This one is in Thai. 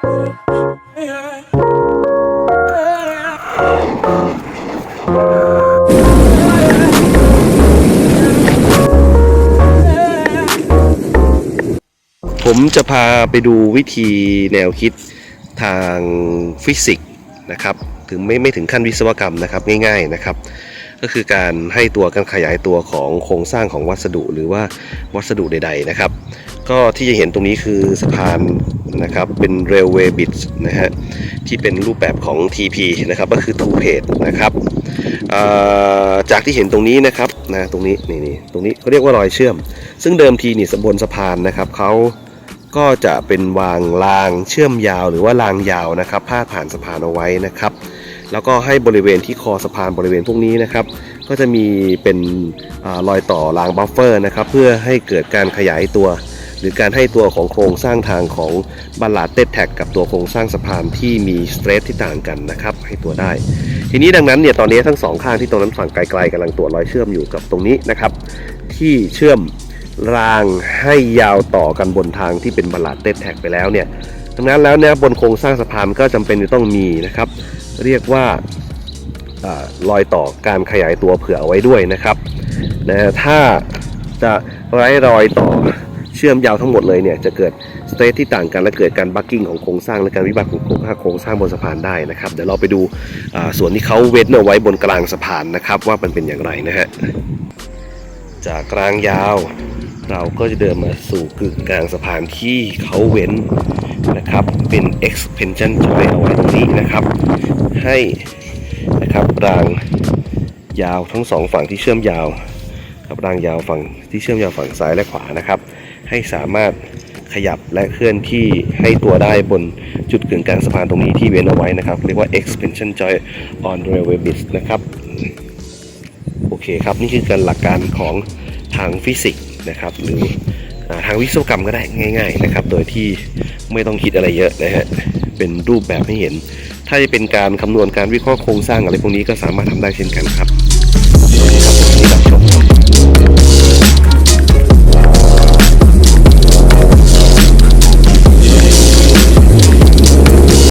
ผมจะพาไปดูวิธีแนวคิดทางฟิสิกส์นะครับ ถึงไม่ไม่ถึงขั้นวิศวกรรมนะครับง่ายๆนะครับ ก็คือการให้ตัวการขยายตัวของโครงสร้างของวัสดุหรือว่าวัสดุใด ๆนะครับ ก็ที่จะเห็นตรงนี้คือสะพาน นะครับเป็น railway bridge นะฮะที่เป็นรูปแบบของ TP นะครับก็คือ two page นะครับจากที่เห็นตรงนี้นะครับนะตรงนี้นี่นี่ตรงนี้เขาเรียกว่ารอยเชื่อม ซึ่งเดิมทีนี่สบนสะพานนะครับเขาก็จะเป็นวางรางเชื่อมยาวหรือว่ารางยาวนะครับพาดผ่านสะพานเอาไว้นะครับ แล้วก็ให้บริเวณที่คอสะพานบริเวณพวกนี้นะครับ ก็จะมีเป็นอรอยต่อรางบัฟเฟอร์นะครับ เพื่อให้เกิดการขยายตัว หรือการให้ตัวของโครงสร้างทางของบัลลาดเต็ดแท็กกับตัวโครงสร้างสะพานที่มีสเตรทที่ต่างกันนะครับ ให้ตัวได้ ทีนี้ดังนั้นเนี่ยตอนนี้ทั้งสองข้างที่ตรงนั้นฝั่งไกลๆกำลังตรวจรอยเชื่อมอยู่กับตรงนี้นะครับ ที่เชื่อมรางให้ยาวต่อกันบนทางที่เป็นบัลลาดเต็ดแท็กไปแล้วเนี่ยดังนั้นแล้วเนี่ยบนโครงสร้างสะพานก็จำเป็นจะต้องมีนะครับ เรียกว่าอารอยต่อการขยายตัวเผื่อเอาไว้ด้วยนะครับนะถ้าจะไร้รอยต่อ เชื่อมยาวทั้งหมดเลยเนี่ยจะเกิดสเตทที่ต่างกันและเกิดการบัคกิ้งของโครงสร้างและการวิบัติของโครงสร้างโครงสร้างบนสะพานได้นะครับเดี๋ยวเราไปดูส่วนที่เขาเว้นเอาไว้บนกลางสะพานนะครับ ว่ามันเป็นอย่างไรนะฮะจากกลางยาวเราก็จะเดินมาสู่กึ่งกลางสะพานที่เขาเว้นนะครับเป็น expansion joint เอาไว้ตรงนี้นะครับ ให้นะครับรางยาวทั้งสองฝั่งที่เชื่อมยาว กับรางยาวฝั่งที่เชื่อมยาวฝั่งซ้ายและขวานะครับ ให้สามารถขยับและเคลื่อนที่ให้ตัวได้บนจุดกึ่งกลางสะพานตรงนี้ที่เว้นเอาไว้นะครับ เรียกว่า expansion joint on railway bridge นะครับโอเคครับ นี่คือการหลักการของทางฟิสิกส์นะครับ หรืออทางวิศวกรรมก็ได้ง่าย ๆนะครับ โดยที่ไม่ต้องคิดอะไรเยอะนะฮะเป็นรูปแบบให้เห็น ถ้าจะเป็นการคำนวณการวิเคราะห์โครงสร้างอะไรพวกนี้ก็สามารถทำได้เช่นกันครับ